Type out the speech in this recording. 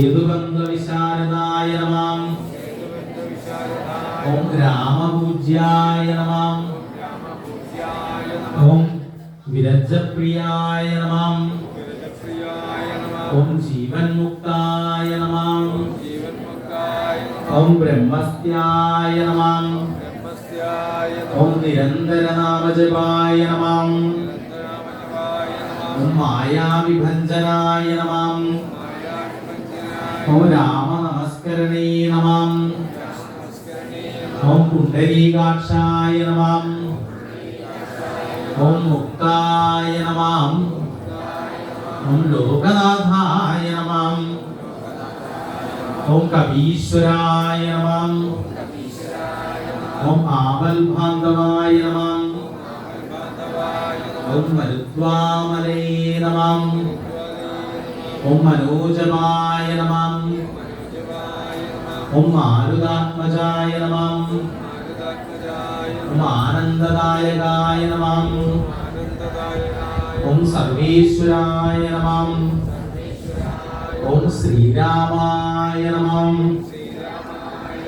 യദുബന്ധവിശാരദായ നമാം. ഓം രാമപൂജ്യായ നമാം. ഓം വിരജപ്രിയായ നമാം. ഓം ജീവൻമുക്തായ നമാം. ഓം ബ്രഹ്മസ്ത്യായ നമാം. ഓം നിരന്തരനാമജപായ നമാം. ഓം മായാവിഭഞ്ജനായ നമാം. ഓം രാമനമസ്കരണേ നമാം ഓം പുണ്ടരീകാക്ഷായ നമാം ഓം മുക്തായ നമാം ഓം ലോകനാഥായ നമാം ഓം കപീശ്വരായ നമാം ഓം ആപൽഭാന്തവായ നമാം ഓം മരുദ്വാമലേ നമാം ഓം മനോജമായ നമാം. ഓം ആരുദാത്മജായ നമാം. ഓം ആനന്ദദായകായ നമാം. ഓം സർവേശ്വരായ നമാം. ഓം ശ്രീരാമായ നമാം.